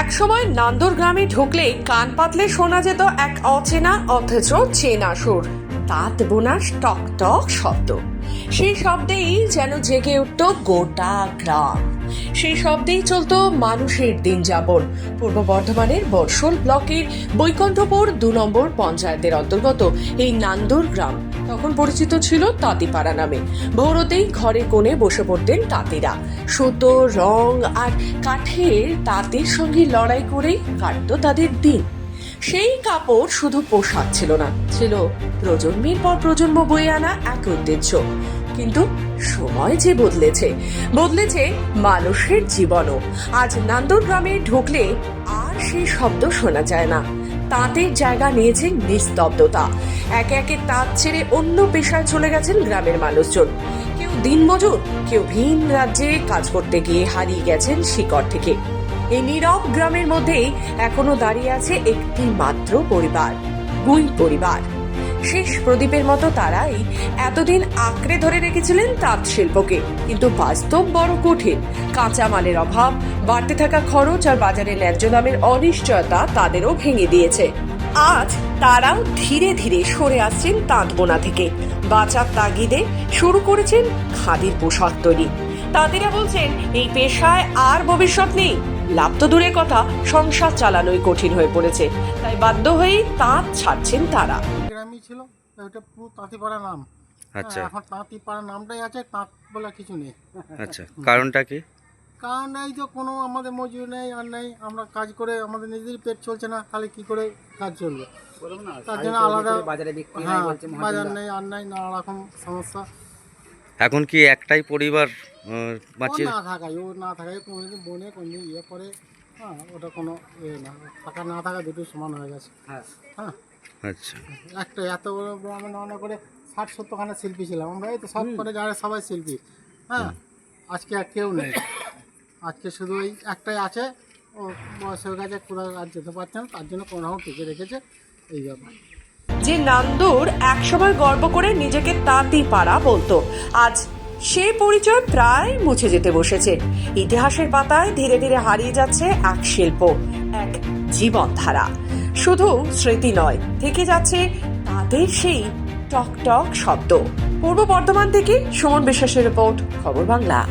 একসময় নান্দর গ্রামে ঢুকলেই কান পাতলে শোনা যেত এক অচেনা, অথচ চেনা সুর। তাঁত বোনার টক টক শব্দ। সেই শব্দেই যেন জেগে উঠত গোটা গ্রাম। সেই শব্দেই চলতো মানুষের দিন যাপন। পূর্ব বর্ধমানের বর্ষল ব্লকের বৈকুণ্ঠপুর দু নম্বর পঞ্চায়েতের অন্তর্গত এই নান্দুর গ্রাম। তখন পরিচিত ছিল তাঁতিপাড়া নামে। ভোরতেই ঘরে কোণে বসে পড়তেন তাঁতিরা। সুতো, রং আর কাঠের তাঁতের সঙ্গে লড়াই করেই কাটত তাদের দিন। সেই কাপড় শুধু পোশাক ছিল না, ছিল প্রজন্মের পর প্রজন্ম বয়ে আনা এক ঐতিহ্য। কিন্তু সময় যে বদলেছে বদলেছে মানুষের জীবনও। আজ নান্দর গ্রামে ঢুকলে আর সেই শব্দ শোনা যায় না। তাঁতের জায়গা নিয়েছে নিস্তব্ধতা। একে একে তাঁত ছেড়ে অন্য পেশায় চলে গেছেন গ্রামের মানুষজন। কেউ দিনমজুর, কেউ ভিন রাজ্যে কাজ করতে গিয়ে হারিয়ে গেছেন শিকড় থেকে। এই নীরব গ্রামের মধ্যেই এখনও দাঁড়িয়ে আছে একটি মাত্র পরিবার গুই পরিবার। শেষ প্রদীপের মতো তারাই এতদিন আঁকড়ে ধরে রেখেছিলেন তাঁত শিল্পকে, কিন্তু বাস্তব বড় কঠিন। কাঁচামালের অভাব, বাড়তে থাকা খরচ আর বাজারে ন্যায্য দামের অনিশ্চয়তা তাদেরও ভেঙে দিয়েছে। আজ তারাও ধীরে ধীরে সরে আসছেন তাঁত বোনা থেকে। বাঁচার তাগিদে শুরু করেছেন খাদির পোশাক তৈরি। তাঁতিরা বলছেন, এই পেশায় আর ভবিষ্যৎ নেই। লাভ তো দূরের কথা সংসার চালানোই কঠিন হয়ে পড়েছে। তাই বাধ্য হয়েই তাঁত ছাড়ছেন তারা। গ্রামই ছিল ওইটা পুরো তাঁতিপাড়া নাম। আচ্ছা। হ্যাঁ, এখন তাঁতিপাড়া নামটাই আছে তাঁত বলে কিছু নেই। আচ্ছা কারণটা কি? কারণ এই যে কোনো আমাদের মজুরি নেই আর নেই আমরা কাজ করে আমাদের নিজেরই পেট চলছে না তাহলে কি করে কাজ চলবে? তার জন্য আলাদা বাজারে বিক্রি হ্যাঁ বাজার নেই আর নেই নানা রকম সমস্যা। এখন কি একটাই পরিবার বাঁচিয়ে না থাকায় ও না থাকায় কোনোদিন বনে কোনোদিন ইয়ে করে হ্যাঁ ওটা কোনো ইয়ে না থাকা না থাকা দুটোই সমান হয়ে গেছে। হ্যাঁ। হ্যাঁ। আচ্ছা। একটা এত বড় গ্রামে নানা করে ষাট সত্তরখানা শিল্পী ছিলাম আমরা এই তো সব করে যারা সবাই শিল্পী। হ্যাঁ আজকে আর কেউ নেই। আজকে শুধু ওই একটাই আছে ও বয়স হয়ে গেছে কোথাও আর যেতে পারছে না তার জন্য কোনো রকম টিকে রেখেছে এই ব্যাপার। যে নান্দুর একসময় গর্ব করে নিজেকে তাঁতি পাড়া বলতো। আজ সে পরিচয় প্রায় মুছে যেতে বসেছে। ইতিহাসের পাতায় ধীরে ধীরে হারিয়ে যাচ্ছে এক শিল্প, এক জীবনধারা। শুধু স্মৃতি নয়, থেকে যাচ্ছে তাদের সেই টক টক শব্দ। পূর্ব বর্ধমান থেকে সুমন বিশ্বাসের রিপোর্ট, খবর বাংলা।